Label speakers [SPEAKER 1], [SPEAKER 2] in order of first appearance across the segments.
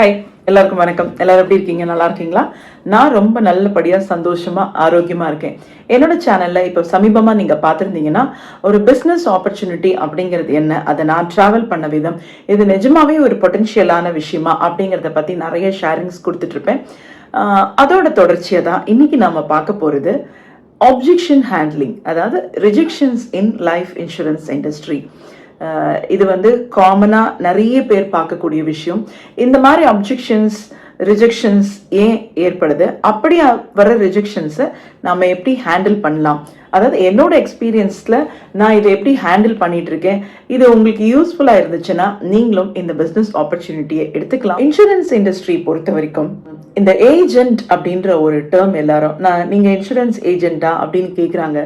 [SPEAKER 1] hi எல்லாருக்கும் வணக்கம் எல்லாரும் எப்படி இருக்கீங்க நல்லா இருக்கீங்களா நான் ரொம்ப நல்லபடியாக சந்தோஷமாக ஆரோக்கியமாக இருக்கேன் என்னோட சேனலில் இப்போ சமீபமாக நீங்கள் பார்த்துருந்தீங்கன்னா ஒரு பிஸ்னஸ் ஆப்பர்ச்சுனிட்டி அப்படிங்கிறது என்ன அதை நான் ட்ராவல் பண்ண விதம் இது நிஜமாவே ஒரு பொட்டென்ஷியலான விஷயமா அப்படிங்கிறத பற்றி நிறைய ஷேரிங்ஸ் கொடுத்துட்ருப்பேன் அதோட தொடர்ச்சியை தான் இன்னைக்கு நாம பார்க்க போகிறது ஆப்ஜெக்ஷன் ஹேண்ட்லிங் அதாவது rejections in life insurance industry இது வந்து காமனாக நிறைய பேர் பார்க்கக்கூடிய விஷயம் இந்த மாதிரி அப்ஜெக்ஷன்ஸ் ரிஜெக்ஷன்ஸ் ஏன் ஏற்படுது அப்படி வர ரிஜெக்ஷன்ஸை நம்ம எப்படி ஹேண்டில் பண்ணலாம் அதாவது என்னோட எக்ஸ்பீரியன்ஸில் நான் இதை எப்படி ஹேண்டில் பண்ணிட்டு இருக்கேன் இது உங்களுக்கு யூஸ்ஃபுல்லாக இருந்துச்சுன்னா நீங்களும் இந்த பிஸ்னஸ் ஆப்பர்ச்சுனிட்டியை எடுத்துக்கலாம் இன்சூரன்ஸ் இண்டஸ்ட்ரி பொறுத்த வரைக்கும் இந்த ஏஜென்ட் அப்படின்ற ஒரு டேர்ம் எல்லாரும் நான் நீங்கள் இன்சூரன்ஸ் ஏஜென்ட்டா அப்படின்னு கேட்குறாங்க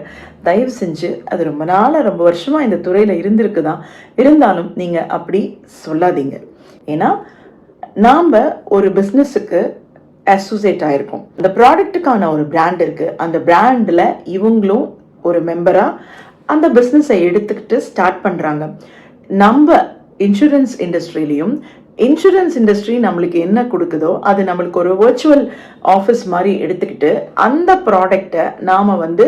[SPEAKER 1] தயவு செஞ்சு அது ரொம்ப நாளாக ரொம்ப வருஷமாக இந்த துறையில் இருந்திருக்கு தான் இருந்தாலும் நீங்கள் அப்படி சொல்லாதீங்க ஏன்னா நாம் ஒரு பிஸ்னஸுக்கு அசோசியேட் ஆகிருக்கோம் இந்த ப்ராடக்ட்டுக்கான ஒரு பிராண்ட் இருக்குது அந்த பிராண்டில் இவங்களும் ஒரு மெம்பராக அந்த பிஸ்னஸை எடுத்துக்கிட்டு ஸ்டார்ட் பண்ணுறாங்க நம்ம இன்சூரன்ஸ் இண்டஸ்ட்ரியிலையும் இன்சூரன்ஸ் இண்டஸ்ட்ரி நம்மளுக்கு என்ன கொடுக்குதோ அது நம்மளுக்கு ஒரு வர்ச்சுவல் ஆஃபீஸ் மாதிரி எடுத்துக்கிட்டு அந்த ப்ராடக்டை நாம் வந்து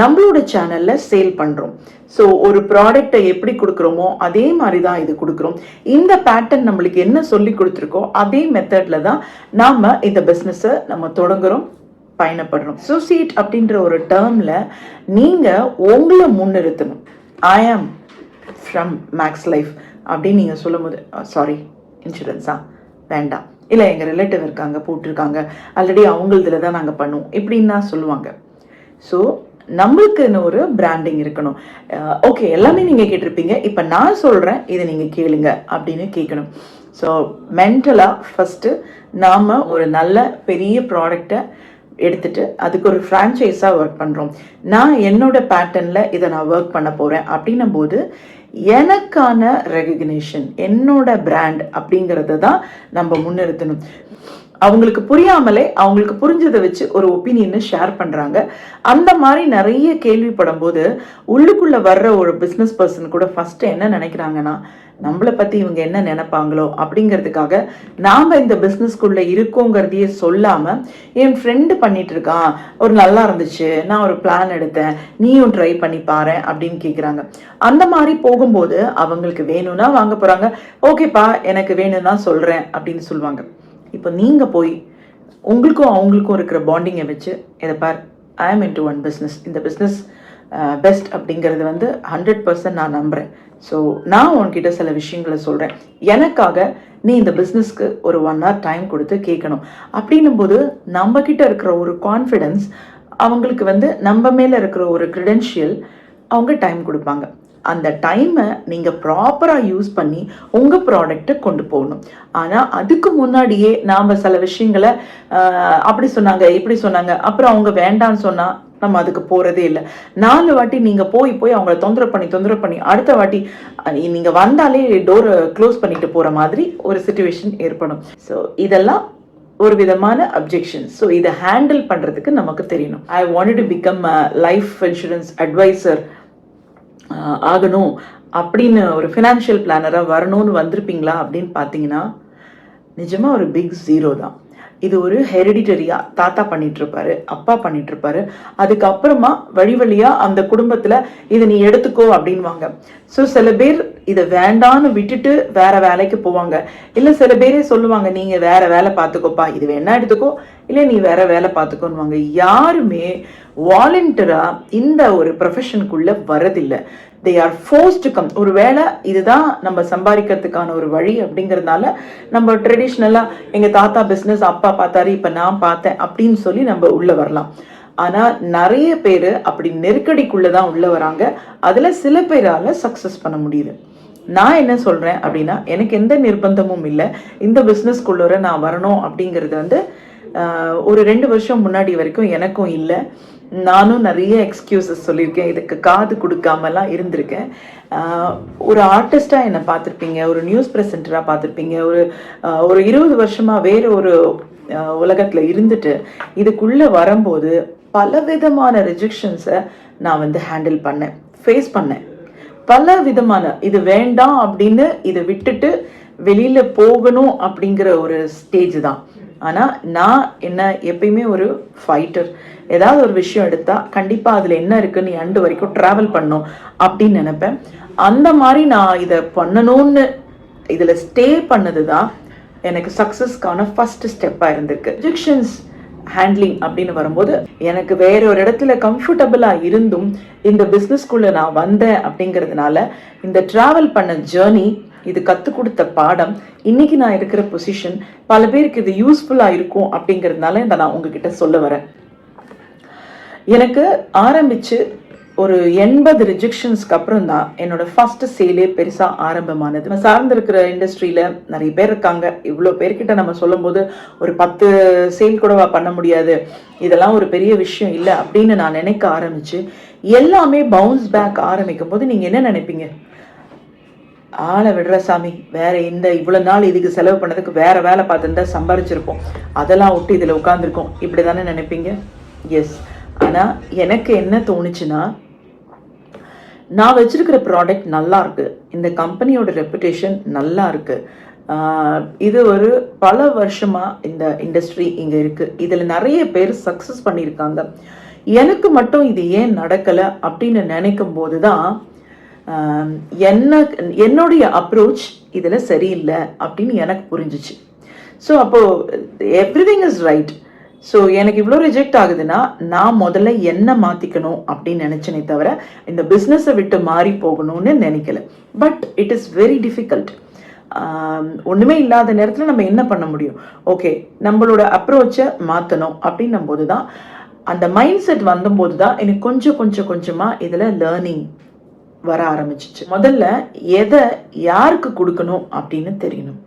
[SPEAKER 1] நம்மளோட சேனலில் சேல் பண்ணுறோம் ஸோ ஒரு ப்ராடக்டை எப்படி கொடுக்குறோமோ அதே மாதிரி தான் இது கொடுக்குறோம் இந்த பேட்டர்ன் நம்மளுக்கு என்ன சொல்லி கொடுத்துருக்கோ அதே மெத்தடில் தான் நாம் இந்த பிஸ்னஸை நம்ம தொடங்குகிறோம் பயணப்படுறோம் அசோசியேட் அப்படின்ற ஒரு டேர்மில் நீங்கள் உங்களை முன்னிறுத்தணும் ஐ ஆம் ஃப்ரம் மேக்ஸ் லைஃப் அப்படின்னு நீங்கள் சொல்லும் போது சாரி இன்சூரன்ஸா வேண்டாம் இல்லை எங்கள் ரிலேட்டிவ் இருக்காங்க போட்டிருக்காங்க ஆல்ரெடி இதில் தான் நாங்கள் பண்ணுவோம் இப்படின்னா சொல்லுவாங்க ஸோ நம்மளுக்குன்னு ஒரு பிராண்டிங் இருக்கணும் ஓகே எல்லாமே நீங்கள் கேட்டிருப்பீங்க இப்போ நான் சொல்கிறேன் இதை நீங்கள் கேளுங்க அப்படின்னு கேட்கணும் ஸோ மென்டலாக ஃபஸ்ட்டு நாம் ஒரு நல்ல பெரிய ப்ராடக்டை எடுத்துட்டு அதுக்கு ஒரு ஃப்ரான்ச்சைஸாக ஒர்க் பண்ணுறோம் நான் என்னோட பேட்டர்னில் இதை நான் ஒர்க் பண்ண போகிறேன் அப்படின்னும் போது எனக்கான ரெகக்னேஷன் என்னோட பிராண்ட் அப்படிங்கிறத தான் நம்ம முன்னிறுத்தணும் அவங்களுக்கு புரியாமலே அவங்களுக்கு புரிஞ்சதை வச்சு ஒரு ஒப்பீனியனை ஷேர் பண்ணுறாங்க அந்த மாதிரி நிறைய கேள்விப்படும் போது உள்ளுக்குள்ளே வர்ற ஒரு பிஸ்னஸ் பர்சன் கூட ஃபஸ்ட்டு என்ன நினைக்கிறாங்கன்னா நம்மளை பற்றி இவங்க என்ன நினைப்பாங்களோ அப்படிங்கிறதுக்காக நாம் இந்த பிஸ்னஸ்க்குள்ளே இருக்கோங்கிறதையே சொல்லாமல் என் ஃப்ரெண்டு பண்ணிட்டு ஒரு நல்லா இருந்துச்சு நான் ஒரு பிளான் எடுத்தேன் நீயும் ட்ரை பண்ணி பாரு அப்படின்னு கேட்குறாங்க அந்த மாதிரி போகும்போது அவங்களுக்கு வேணும்னா வாங்க போகிறாங்க ஓகேப்பா எனக்கு வேணும்னா சொல்கிறேன் அப்படின்னு சொல்லுவாங்க இப்போ நீங்கள் போய் உங்களுக்கும் அவங்களுக்கும் இருக்கிற பாண்டிங்கை வச்சு இதை பார் I am into one business இந்த பிஸ்னஸ் பெஸ்ட் அப்படிங்கிறது வந்து ஹண்ட்ரட் பர்சன்ட் நான் நம்புகிறேன் ஸோ நான் உன்கிட்ட சில விஷயங்களை சொல்கிறேன் எனக்காக நீ இந்த பிஸ்னஸ்க்கு ஒரு ஒன் ஹவர் டைம் கொடுத்து கேட்கணும் அப்படின்னும் போது நம்மக்கிட்ட இருக்கிற ஒரு கான்ஃபிடென்ஸ் அவங்களுக்கு வந்து நம்ம மேலே இருக்கிற ஒரு க்ரிடென்ஷியல் அவங்க டைம் கொடுப்பாங்க அந்த டைமை நீங்கள் ப்ராப்பராக யூஸ் பண்ணி உங்கள் ப்ராடக்டை கொண்டு போகணும் ஆனால் அதுக்கு முன்னாடியே நாம் சில விஷயங்களை அப்படி சொன்னாங்க இப்படி சொன்னாங்க அப்புறம் அவங்க வேண்டான்னு சொன்னால் நம்ம அதுக்கு போகிறதே இல்லை நாலு வாட்டி நீங்கள் போய் போய் அவங்கள தொந்தரவு பண்ணி தொந்தரவு பண்ணி அடுத்த வாட்டி நீங்கள் வந்தாலே டோரை க்ளோஸ் பண்ணிட்டு போகிற மாதிரி ஒரு சுச்சுவேஷன் ஏற்படும் ஸோ இதெல்லாம் ஒரு விதமான அப்ஜெக்ஷன் ஸோ இதை ஹேண்டில் பண்ணுறதுக்கு நமக்கு தெரியணும் I want to become life insurance advisor ஆகணும் அப்படின்னு ஒரு ஃபினான்ஷியல் பிளானராக வரணும்னு வந்திருப்பீங்களா அப்படின்னு பார்த்தீங்கன்னா நிஜமாக ஒரு பிக் ஜீரோ தான் இது ஒரு ஹெரிடிட்டரியா தாத்தா பண்ணிட்டு இருப்பாரு அப்பா பண்ணிட்டு இருப்பாரு அதுக்கப்புறமா வழி வழியா அந்த குடும்பத்துல இதை நீ எடுத்துக்கோ அப்படின்வாங்க ஸோ சில பேர் இதை வேண்டான்னு விட்டுட்டு வேற வேலைக்கு போவாங்க இல்லை சில பேரே சொல்லுவாங்க நீங்கள் வேற வேலை பார்த்துக்கோப்பா இது வேணா எடுத்துக்கோ இல்லை நீ வேற வேலை பார்த்துக்கோன்னுவாங்க யாருமே வாலண்டியராக இந்த ஒரு ப்ரொஃபஷனுக்குள்ளே வரதில்லை they are force to come ஒரு வேலை இதுதான் நம்ம சம்பாதிக்கிறதுக்கான ஒரு வழி அப்படிங்கிறதுனால நம்ம ட்ரெடிஷ்னலாக எங்கள் தாத்தா பிஸ்னஸ் அப்பா பார்த்தாரு இப்போ நான் பார்த்தேன் அப்படின்னு சொல்லி நம்ம உள்ளே வரலாம் ஆனால் நிறைய பேர் அப்படி நெருக்கடிக்குள்ளே தான் உள்ளே வராங்க அதில் சில பேரால் சக்ஸஸ் பண்ண முடியுது நான் என்ன சொல்கிறேன் அப்படின்னா எனக்கு எந்த நிர்பந்தமும் இல்லை இந்த பிஸ்னஸ்குள்ளே நான் வரணும் அப்படிங்கிறது வந்து ஒரு ரெண்டு வருஷம் முன்னாடி வரைக்கும் எனக்கும் இல்லை நானும் நிறைய எக்ஸ்கியூசஸ் சொல்லியிருக்கேன் இதுக்கு காது கொடுக்காமலாம் இருந்திருக்கேன் ஒரு ஆர்டிஸ்டாக என்னை பார்த்துருப்பீங்க ஒரு நியூஸ் ப்ரெசென்டராக பார்த்துருப்பீங்க ஒரு ஒரு இருபது வருஷமாக வேறு ஒரு உலகத்தில் இருந்துட்டு இதுக்குள்ளே வரும்போது பலவிதமான ரிஜெக்ஷன்ஸை நான் வந்து ஹேண்டில் பண்ணேன் ஃபேஸ் பண்ணேன் பல விதமான இது வேண்டாம் அப்படின்னு இதை விட்டுட்டு வெளியில் போகணும் அப்படிங்கிற ஒரு ஸ்டேஜ் தான் ஆனால் நான் என்ன எப்பயுமே ஒரு ஃபைட்டர் ஏதாவது ஒரு விஷயம் எடுத்தால் கண்டிப்பாக அதில் என்ன இருக்குன்னு எண்டு வரைக்கும் ட்ராவல் பண்ணும் அப்படின்னு நினப்பேன் அந்த மாதிரி நான் இதை பண்ணணும்னு இதில் ஸ்டே பண்ணது தான் எனக்கு சக்ஸஸ்க்கான ஃபஸ்ட்டு ஸ்டெப்பாக இருந்திருக்கு ரிஜெக்ஷன்ஸ் ஹேண்ட்லிங் அப்படின்னு வரும்போது எனக்கு வேற ஒரு இடத்துல கம்ஃபர்டபுளாக இருந்தும் இந்த பிஸ்னஸ்குள்ளே நான் வந்தேன் அப்படிங்கிறதுனால இந்த ட்ராவல் பண்ண ஜேர்னி இது கற்றுக் கொடுத்த பாடம் இன்னைக்கு நான் இருக்கிற பொசிஷன் பல பேருக்கு இது யூஸ்ஃபுல்லாக இருக்கும் அப்படிங்கிறதுனால இதை நான் உங்ககிட்ட சொல்ல வரேன் எனக்கு ஆரம்பித்து ஒரு எண்பது ரிஜெக்ஷன்ஸ்க்கு அப்புறம் தான் என்னோட ஃபர்ஸ்ட் சேலே பெருசாக ஆரம்பமானது நம்ம சார்ந்திருக்கிற இண்டஸ்ட்ரியில் நிறைய பேர் இருக்காங்க இவ்வளோ பேர்கிட்ட நம்ம சொல்லும்போது ஒரு பத்து சேல் கூடவா பண்ண முடியாது இதெல்லாம் ஒரு பெரிய விஷயம் இல்லை அப்படின்னு நான் நினைக்க ஆரம்பித்து எல்லாமே பவுன்ஸ் பேக் ஆரம்பிக்கும் போது நீங்கள் என்ன நினைப்பீங்க ஆளை விடுற சாமி வேற இந்த இவ்வளோ நாள் இதுக்கு செலவு பண்ணதுக்கு வேற வேலை பார்த்துருந்தா சம்பாரிச்சிருப்போம் அதெல்லாம் விட்டு இதில் உட்காந்துருக்கோம் இப்படி தானே நினைப்பீங்க எஸ் ஆனால் எனக்கு என்ன தோணுச்சுன்னா நான் வச்சிருக்கிற ப்ராடக்ட் நல்லா இருக்கு இந்த கம்பெனியோட ரெப்புடேஷன் நல்லா இருக்கு இது ஒரு பல வருஷமாக இந்த இண்டஸ்ட்ரி இங்கே இருக்குது இதில் நிறைய பேர் சக்ஸஸ் பண்ணியிருக்காங்க எனக்கு மட்டும் இது ஏன் நடக்கலை அப்படின்னு நினைக்கும் போது தான் என்ன என்னுடைய அப்ரோச் இதில் சரியில்லை அப்படின்னு எனக்கு புரிஞ்சிச்சு ஸோ அப்போது everything is right so எனக்கு இவ்வளோ ரிஜெக்ட் ஆகுதுன்னா நான் முதல்ல என்ன மாற்றிக்கணும் அப்படின்னு நினச்சனே தவிர இந்த பிஸ்னஸை விட்டு மாறி போகணும்னு நினைக்கல but it is very difficult ஒன்றுமே இல்லாத நேரத்தில் நம்ம என்ன பண்ண முடியும் ஓகே நம்மளோட அப்ரோச்சை மாற்றணும் அப்படின்னும் போது தான் அந்த மைண்ட் செட் வந்தபோது தான் எனக்கு கொஞ்சம் கொஞ்சம் கொஞ்சமாக இதில் லேர்னிங் வர ஆரம்பிச்சிச்சு முதல்ல எதை யாருக்கு கொடுக்கணும் அப்படின்னு தெரியணும்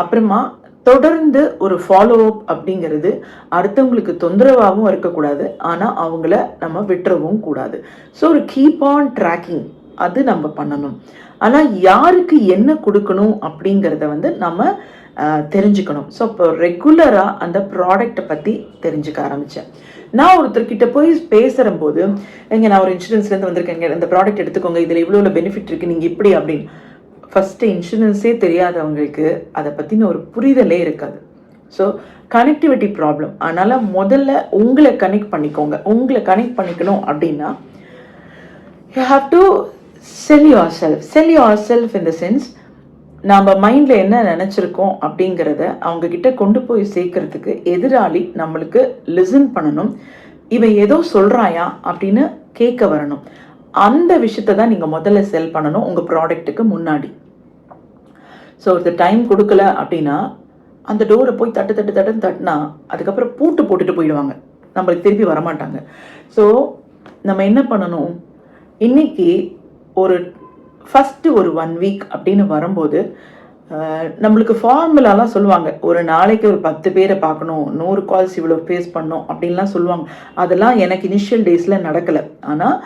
[SPEAKER 1] அப்புறமா தொடர்ந்து ஒரு ஃபாலோ அப் அப்படிங்கிறது அடுத்தவங்களுக்கு தொந்தரவாகவும் இருக்கக்கூடாது ஆனால் அவங்கள நம்ம விட்டுறவும் கூடாது ஸோ ஒரு கீப் ஆன் ட்ராக்கிங் அது நம்ம பண்ணணும் ஆனால் யாருக்கு என்ன கொடுக்கணும் அப்படிங்கிறத வந்து நம்ம தெரிஞ்சுக்கணும் ஸோ இப்போ ரெகுலராக அந்த ப்ராடக்டை பற்றி தெரிஞ்சுக்க ஆரம்பித்தேன் நான் ஒருத்தர்கிட்ட போய் பேசுகிற போது இங்கே நான் ஒரு இன்சூரன்ஸ்லேருந்து வந்திருக்கேங்க இந்த ப்ராடக்ட் எடுத்துக்கோங்க இதில் இவ்வளோ பெனிஃபிட் இருக்குது நீங்கள் இப்படி அப்படின்னு ஃபஸ்ட்டு இன்சூரன்ஸே தெரியாதவங்களுக்கு அதை பற்றின ஒரு புரிதலே இருக்காது ஸோ கனெக்டிவிட்டி ப்ராப்ளம் அதனால் முதல்ல உங்களை கனெக்ட் பண்ணிக்கோங்க உங்களை கனெக்ட் பண்ணிக்கணும் அப்படின்னா you have to sell yourself sell yourself in the sense நாம் மைண்டில் என்ன நினச்சிருக்கோம் அப்படிங்கிறத அவங்கக்கிட்ட கொண்டு போய் சேர்க்கறதுக்கு எதிராளி நம்மளுக்கு லிசன் பண்ணணும் இவன் ஏதோ சொல்கிறாயா அப்படின்னு கேட்க வரணும் அந்த விஷயத்தை தான் நீங்கள் முதல்ல செல் பண்ணணும் உங்கள் ப்ராடக்ட்டுக்கு முன்னாடி ஸோ இந்த டைம் கொடுக்கல அப்படின்னா அந்த டோரை போய் தட்டு தட்டு தட்டுன்னு தட்டினா அதுக்கப்புறம் பூட்டு போட்டுட்டு போயிடுவாங்க நம்மளுக்கு திருப்பி வரமாட்டாங்க ஸோ நம்ம என்ன பண்ணணும் இன்றைக்கி ஒரு ஃபஸ்ட்டு ஒரு ஒன் வீக் அப்படின்னு வரும்போது நம்மளுக்கு ஃபார்முலாலாம் சொல்லுவாங்க ஒரு நாளைக்கு ஒரு பத்து பேரை பார்க்கணும் நூறு கால்ஸ் இவ்வளோ ஃபேஸ் பண்ணணும் அப்படின்லாம் சொல்லுவாங்க அதெல்லாம் எனக்கு இனிஷியல் டேஸில் நடக்கலை ஆனால்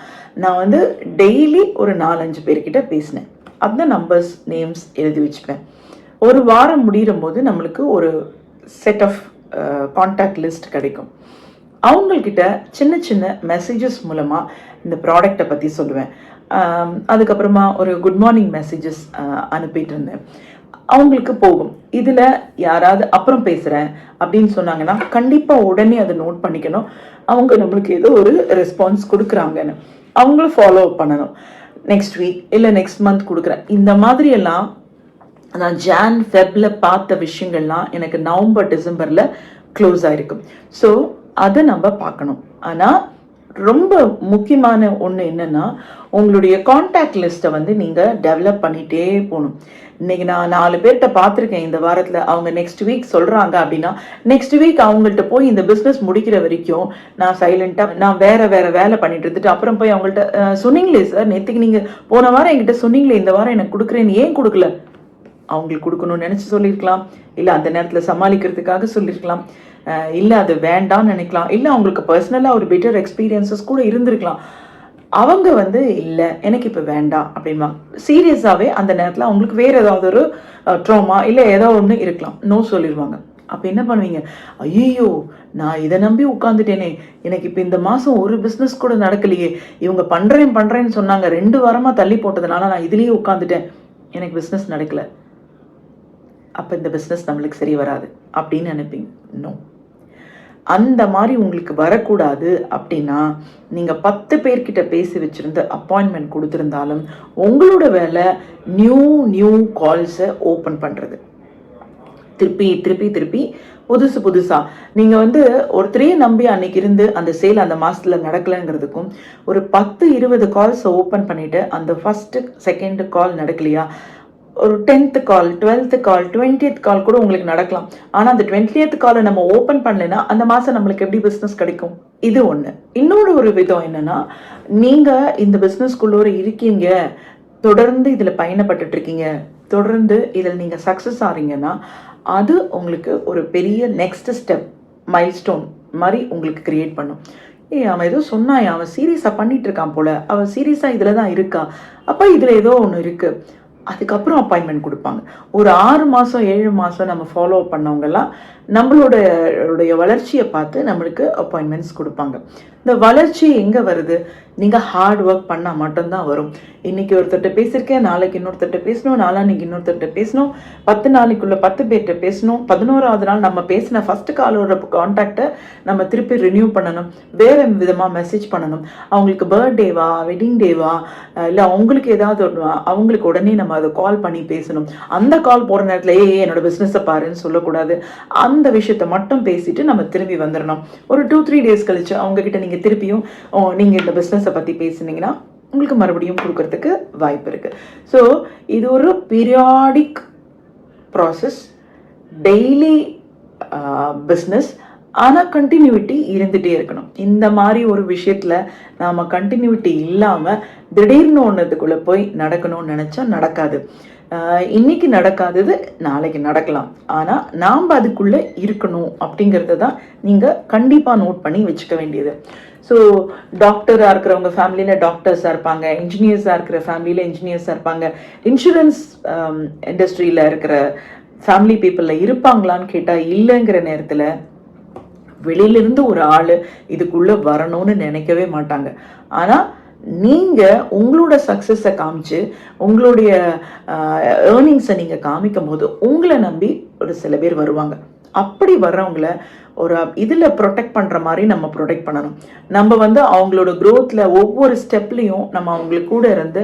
[SPEAKER 1] நான் வந்து டெய்லி ஒரு நாலஞ்சு பேர்கிட்ட பேசினேன் அந்த நம்பர்ஸ் நேம்ஸ் எழுதி வச்சுப்பேன் ஒரு வாரம் முடிகிற போது நம்மளுக்கு ஒரு செட் ஆஃப் காண்டாக்ட் லிஸ்ட் கிடைக்கும் அவங்கக்கிட்ட சின்ன சின்ன மெசேஜஸ் மூலமாக இந்த ப்ராடக்டை பற்றி சொல்லுவேன் அதுக்கப்புறமா ஒரு குட் மார்னிங் மெசேஜஸ் அனுப்பிட்டு இருந்தேன் அவங்களுக்கு போகும் இதில் யாராவது அப்புறம் பேசுகிறேன் அப்படின்னு சொன்னாங்கன்னா கண்டிப்பாக உடனே அதை நோட் பண்ணிக்கணும் அவங்க நம்மளுக்கு ஏதோ ஒரு ரெஸ்பான்ஸ் கொடுக்குறாங்கன்னு அவங்களும் ஃபாலோ அப் பண்ணணும் நெக்ஸ்ட் வீக் இல்லை நெக்ஸ்ட் மந்த் கொடுக்குறேன் இந்த மாதிரியெல்லாம் நான் ஜான் ஃபெப்பில் பார்த்த விஷயங்கள்லாம் எனக்கு நவம்பர் டிசம்பரில் க்ளோஸ் ஆயிருக்கும் ஸோ அதை நம்ம பார்க்கணும் ஆனால் ரொம்ப முக்கியமான ஒன்று என்னென்னா உங்களுடைய காண்டாக்ட் லிஸ்ட்டை வந்து நீங்கள் டெவலப் பண்ணிகிட்டே போகணும் இன்றைக்கி நான் நாலு பேர்கிட்ட பார்த்துருக்கேன் இந்த வாரத்தில் அவங்க நெக்ஸ்ட் வீக் சொல்கிறாங்க அப்படின்னா நெக்ஸ்ட் வீக் அவங்கள்ட்ட போய் இந்த பிஸ்னஸ் முடிக்கிற வரைக்கும் நான் சைலண்ட்டாக நான் வேறு வேறு வேலை பண்ணிட்டு இருந்துட்டு அப்புறம் போய் அவங்கள்ட்ட சொன்னீங்களே சார் நேற்றுக்கு நீங்கள் போன வாரம் என்கிட்ட சொன்னீங்களே இந்த வாரம் எனக்கு கொடுக்குறேன்னு ஏன் கொடுக்கல அவங்களுக்கு கொடுக்கணும்னு நினச்சி சொல்லியிருக்கலாம் இல்லை அந்த நேரத்தில் சமாளிக்கிறதுக்காக சொல்லியிருக்கலாம் இல்லை அது வேண்டாம்னு நினைக்கலாம் இல்லை அவங்களுக்கு பர்சனலாக ஒரு பெட்டர் எக்ஸ்பீரியன்சஸ் கூட இருந்திருக்கலாம் அவங்க வந்து இல்லை எனக்கு இப்போ வேண்டாம் அப்படின்பா சீரியஸாகவே அந்த நேரத்தில் அவங்களுக்கு வேறு ஏதாவது ஒரு ட்ரோமா இல்லை ஏதோ ஒன்று இருக்கலாம் நோ சொல்லிடுவாங்க அப்போ என்ன பண்ணுவீங்க ஐயோ நான் இதை நம்பி உட்காந்துட்டேனே எனக்கு இப்போ இந்த மாதம் ஒரு பிஸ்னஸ் கூட நடக்கலையே இவங்க பண்ணுறேன் பண்ணுறேன்னு சொன்னாங்க ரெண்டு வாரமாக தள்ளி போட்டதுனால நான் இதுலேயே உட்காந்துட்டேன் எனக்கு பிஸ்னஸ் நடக்கலை அப்போ இந்த பிஸ்னஸ் நம்மளுக்கு சரி வராது அப்படின்னு நினைப்பீங்க அந்த மாதிரி உங்களுக்கு வரக்கூடாது அப்படின்னா நீங்கள் பத்து பேர்கிட்ட பேசி வச்சுருந்து அப்பாயின்மெண்ட் கொடுத்துருந்தாலும் உங்களோட வேலை நியூ நியூ கால்ஸை ஓப்பன் பண்ணுறது திருப்பி திருப்பி திருப்பி புதுசு புதுசாக நீங்கள் வந்து ஒருத்தரையே நம்பி அன்னைக்கு இருந்து அந்த சேல் அந்த மாதத்தில் நடக்கலைங்கிறதுக்கும் ஒரு பத்து இருபது கால்ஸை ஓப்பன் பண்ணிவிட்டு அந்த ஃபஸ்ட்டு செகண்டு கால் நடக்கலையா ஒரு டென்த்து கால் டுவெல்த்து கால் டுவெண்ட்டியத் கால் கூட உங்களுக்கு நடக்கலாம் ஆனால் அந்த டுவெண்ட்டியத் காலை நம்ம ஓப்பன் பண்ணலைன்னா அந்த மாதம் நம்மளுக்கு எப்படி பிஸ்னஸ் கிடைக்கும் இது ஒன்று இன்னொரு ஒரு விதம் என்னென்னா நீங்கள் இந்த பிஸ்னஸ்குள்ளோர இருக்கீங்க தொடர்ந்து இதில் பயணப்பட்டு இருக்கீங்க தொடர்ந்து இதில் நீங்கள் சக்ஸஸ் ஆகிறீங்கன்னா அது உங்களுக்கு ஒரு பெரிய நெக்ஸ்ட் ஸ்டெப் மைல்ஸ்டோன் மாதிரி உங்களுக்கு க்ரியேட் பண்ணும் ஏ அவன் ஏதோ சொன்னாயன் அவன் சீரியஸாக பண்ணிகிட்டு இருக்கான் போல் அவன் சீரியஸாக இதில் தான் இருக்கா அப்போ இதில் ஏதோ ஒன்று இருக்குது அதுக்கப்புறம் அப்பாயின்மெண்ட் கொடுப்பாங்க ஒரு ஆறு மாதம் ஏழு மாதம் நம்ம ஃபாலோ பண்ணவங்கெல்லாம் நம்மளோடைய வளர்ச்சியை பார்த்து நம்மளுக்கு அப்பாயின்மெண்ட்ஸ் கொடுப்பாங்க இந்த வளர்ச்சி எங்கே வருது நீங்கள் ஹார்ட் ஒர்க் பண்ணால் மட்டும்தான் வரும் இன்றைக்கி ஒருத்தர்கிட்ட பேசியிருக்கேன் நாளைக்கு இன்னொருத்தர்கிட்ட பேசணும் நாளான்னைக்கு இன்னொருத்தர்கிட்ட பேசணும் பத்து நாளைக்குள்ளே பத்து பேர்கிட்ட பேசணும் பதினோராவது நாள் நம்ம பேசின ஃபஸ்ட்டு காலோட கான்டாக்டை நம்ம திருப்பி ரினியூ பண்ணணும் வேறு விதமாக மெசேஜ் பண்ணணும் அவங்களுக்கு பர்த்டேவா வெட்டிங் டேவா இல்லை அவங்களுக்கு ஏதாவது அவங்களுக்கு உடனே நம்ம அதை கால் பண்ணி பேசணும் அந்த கால் போகிற நேரத்தில் ஏ என்னோட பிஸ்னஸை பாருன்னு சொல்லக்கூடாது அந்த அந்த விஷயத்தை மட்டும் பேசிட்டு நம்ம திரும்பி வந்துடணும் ஒரு டூ த்ரீ டேஸ் கழிச்சு கிட்ட நீங்க திருப்பியும் நீங்கள் இந்த பிஸ்னஸை பற்றி பேசுனீங்கன்னா உங்களுக்கு மறுபடியும் கொடுக்கறதுக்கு வாய்ப்பு இருக்கு ஸோ இது ஒரு பீரியாடிக் ப்ராசஸ் டெய்லி பிஸ்னஸ் ஆனால் கண்டினியூட்டி இருந்துகிட்டே இருக்கணும் இந்த மாதிரி ஒரு விஷயத்தில் நாம் கண்டினியூட்டி இல்லாமல் திடீர்னு ஒன்றதுக்குள்ளே போய் நடக்கணும்னு நினச்சா நடக்காது இன்னைக்கு நடக்காதது நாளைக்கு நடக்கலாம் ஆனால் நாம் அதுக்குள்ளே இருக்கணும் அப்படிங்கிறத தான் நீங்கள் கண்டிப்பாக நோட் பண்ணி வச்சுக்க வேண்டியது ஸோ டாக்டராக இருக்கிறவங்க ஃபேமிலியில் டாக்டர்ஸாக இருப்பாங்க இன்ஜினியர்ஸாக இருக்கிற ஃபேமிலியில் இன்ஜினியர்ஸாக இருப்பாங்க இன்சூரன்ஸ் இண்டஸ்ட்ரியில் இருக்கிற ஃபேமிலி பீப்புளில் இருப்பாங்களான்னு கேட்டால் இல்லைங்கிற நேரத்தில் வெளியிலிருந்து ஒரு ஆள் இதுக்குள்ளே வரணும்னு நினைக்கவே மாட்டாங்க ஆனால் நீங்கள் உங்களோட சக்ஸஸை காமிச்சு உங்களுடைய ஏர்னிங்ஸை நீங்கள் காமிக்கும் போது உங்களை நம்பி ஒரு சில பேர் வருவாங்க அப்படி வர்றவங்கள ஒரு இதில் ப்ரொடெக்ட் பண்ணுற மாதிரி நம்ம ப்ரொடெக்ட் பண்ணணும் நம்ம வந்து அவங்களோட க்ரோத்தில் ஒவ்வொரு ஸ்டெப்லேயும் நம்ம அவங்களுக்கு கூட இருந்து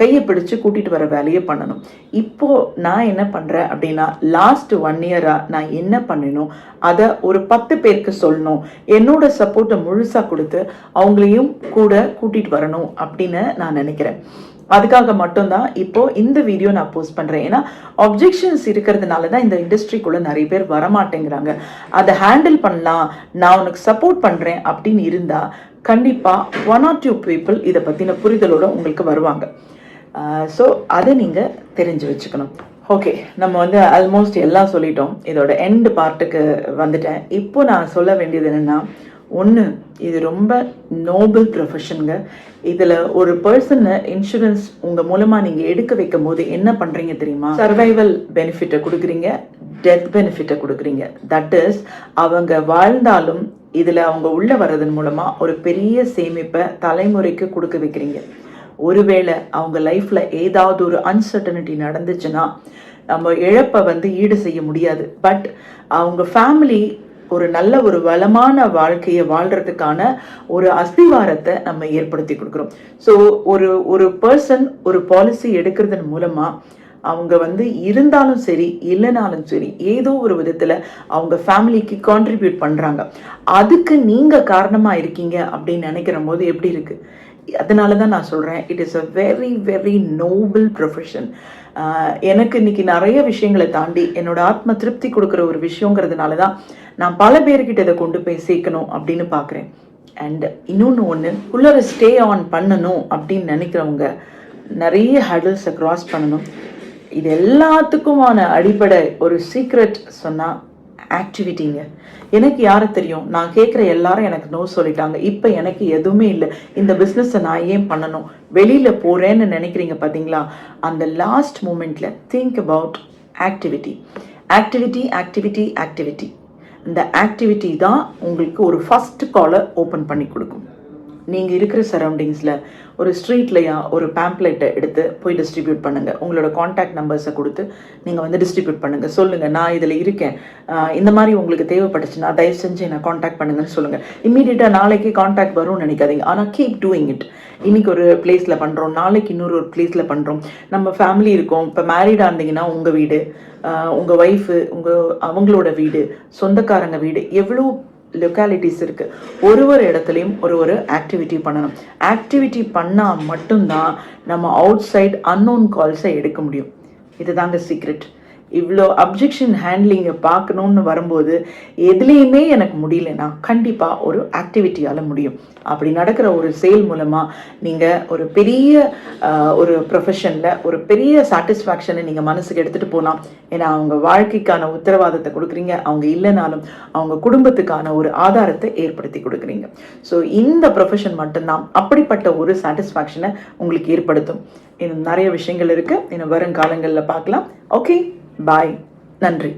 [SPEAKER 1] கையை பிடிச்சு கூட்டிகிட்டு வர வேலையை பண்ணணும் இப்போது நான் என்ன பண்ணுறேன் அப்படின்னா லாஸ்ட் ஒன் இயராக நான் என்ன பண்ணணும் அதை ஒரு பத்து பேருக்கு சொல்லணும் என்னோட சப்போர்ட்டை முழுசாக கொடுத்து அவங்களையும் கூட கூட்டிகிட்டு வரணும் அப்படின்னு நான் நினைக்கிறேன் அதுக்காக மட்டும்தான் இப்போது இந்த வீடியோ நான் போஸ்ட் பண்ணுறேன் ஏன்னா அப்ஜெக்ஷன்ஸ் இருக்கிறதுனால தான் இந்த இண்டஸ்ட்ரிக்குள்ளே நிறைய பேர் வரமாட்டேங்கிறாங்க அதை ஹேண்டில் பண்ணலாம் நான் உனக்கு சப்போர்ட் பண்ணுறேன் அப்படின்னு இருந்தால் கண்டிப்பாக ஒன் ஆர் டூ பீப்புள் இதை பற்றின புரிதலோடு உங்களுக்கு வருவாங்க ஸோ அதை நீங்கள் தெரிஞ்சு வச்சுக்கணும் ஓகே நம்ம வந்து ஆல்மோஸ்ட் எல்லாம் சொல்லிட்டோம் இதோட எண்டு பார்ட்டுக்கு வந்துட்டேன் இப்போ நான் சொல்ல வேண்டியது என்னென்னா ஒன்று இது ரொம்ப நோபல் ப்ரொஃபஷனுங்க இதில் ஒரு பர்சனை இன்சூரன்ஸ் உங்கள் மூலமாக நீங்கள் எடுக்க வைக்கும் போது என்ன பண்ணுறீங்க தெரியுமா சர்வைவல் பெனிஃபிட்டை கொடுக்குறீங்க டெத் பெனிஃபிட்டை கொடுக்குறீங்க தட் இஸ் அவங்க வாழ்ந்தாலும் இதில் அவங்க உள்ளே வர்றதன் மூலமாக ஒரு பெரிய சேமிப்பை தலைமுறைக்கு கொடுக்க வைக்கிறீங்க ஒருவேளை அவங்க லைஃப்பில் ஏதாவது ஒரு அன்சர்டனிட்டி நடந்துச்சுன்னா நம்ம இழப்பை வந்து ஈடு செய்ய முடியாது பட் அவங்க ஃபேமிலி ஒரு நல்ல ஒரு வளமான வாழ்க்கையை வாழ்கிறதுக்கான ஒரு அஸ்திவாரத்தை நம்ம ஏற்படுத்தி கொடுக்குறோம் ஸோ ஒரு ஒரு பர்சன் ஒரு பாலிசி எடுக்கிறதன் மூலமாக அவங்க வந்து இருந்தாலும் சரி இல்லைனாலும் சரி ஏதோ ஒரு விதத்தில் அவங்க ஃபேமிலிக்கு கான்ட்ரிபியூட் பண்ணுறாங்க அதுக்கு நீங்கள் காரணமாக இருக்கீங்க அப்படின்னு நினைக்கிற போது எப்படி இருக்குது அதனால தான் நான் சொல்கிறேன் it is a very very noble profession எனக்கு இன்னைக்கு நிறைய விஷயங்களை தாண்டி என்னோட ஆத்ம திருப்தி கொடுக்குற ஒரு விஷயங்கிறதுனால தான் நான் பல பேர்கிட்ட இதை கொண்டு போய் சேர்க்கணும் அப்படின்னு பார்க்குறேன் அண்ட் இன்னொன்று ஒன்று உள்ளர ஸ்டே ஆன் பண்ணணும் அப்படின்னு நினைக்கிறவங்க நிறைய ஹடல்ஸை க்ராஸ் பண்ணணும் இது எல்லாத்துக்குமான அடிப்படை ஒரு சீக்ரெட் சொன்னால் ஆக்டிவிட்டிங்க எனக்கு யாரை தெரியும் நான் கேட்குற எல்லாரும் எனக்கு நோ சொல்லிட்டாங்க இப்போ எனக்கு எதுவுமே இல்லை இந்த பிஸ்னஸை நான் ஏன் பண்ணணும் வெளியில் போகிறேன்னு நினைக்கிறீங்க பார்த்தீங்களா அந்த லாஸ்ட் மூமெண்ட்டில் think about activity activity activity activity இந்த ஆக்டிவிட்டி தான் உங்களுக்கு ஒரு ஃபஸ்ட் காலை ஓப்பன் பண்ணி கொடுக்கும் நீங்கள் இருக்கிற சரௌண்டிங்ஸில் ஒரு ஸ்ட்ரீட்லையா ஒரு பேம்ப்ளெட்டை எடுத்து போய் டிஸ்ட்ரிபியூட் பண்ணுங்கள் உங்களோட காண்டாக்ட் நம்பர்ஸை கொடுத்து நீங்கள் வந்து டிஸ்ட்ரிபியூட் பண்ணுங்கள் சொல்லுங்கள் நான் இதில் இருக்கேன் இந்த மாதிரி உங்களுக்கு தேவைப்பட்டுச்சுன்னா தயவு செஞ்சு என்னை காண்டாக்ட் பண்ணுங்கன்னு சொல்லுங்கள் இம்மீடியட்டாக நாளைக்கு காண்டாக்ட் வரும்னு நினைக்காதீங்க ஆனால் கீப் டூயிங் இட் இன்னைக்கு ஒரு பிளேஸில் பண்ணுறோம் நாளைக்கு இன்னொரு ஒரு பிளேஸில் பண்ணுறோம் நம்ம ஃபேமிலி இருக்கோம் இப்போ மேரீடாக இருந்தீங்கன்னா உங்கள் வீடு உங்கள் ஒய்ஃபு உங்கள் அவங்களோட வீடு சொந்தக்காரங்க வீடு எவ்வளோ லொக்காலிட்டிஸ் இருக்குது ஒரு ஒரு இடத்துலையும் ஒரு ஒரு ஆக்டிவிட்டி பண்ணணும் ஆக்டிவிட்டி பண்ணால் மட்டும்தான் நம்ம அவுட் சைட் அன்னோன் கால்ஸை எடுக்க முடியும் இதுதாங்க சீக்ரெட் இவ்வளோ அப்ஜெக்ஷன் ஹேண்ட்லிங்கை பார்க்கணுன்னு வரும்போது எதுலேயுமே எனக்கு முடியலன்னா கண்டிப்பாக ஒரு ஆக்டிவிட்டியால் முடியும் அப்படி நடக்கிற ஒரு செயல் மூலமாக நீங்கள் ஒரு பெரிய ஒரு ப்ரொஃபஷனில் ஒரு பெரிய சாட்டிஸ்ஃபேக்ஷனை நீங்கள் மனசுக்கு எடுத்துகிட்டு போகலாம் ஏன்னா அவங்க வாழ்க்கைக்கான உத்தரவாதத்தை கொடுக்குறீங்க அவங்க இல்லைனாலும் அவங்க குடும்பத்துக்கான ஒரு ஆதாரத்தை ஏற்படுத்தி கொடுக்குறீங்க ஸோ இந்த ப்ரொஃபஷன் மட்டும்தான் அப்படிப்பட்ட ஒரு சாட்டிஸ்ஃபேக்ஷனை உங்களுக்கு ஏற்படுத்தும் இன்னும் நிறைய விஷயங்கள் இருக்குது இன்னும் வருங்காலங்களில் பார்க்கலாம் ஓகே பாய் நன்றி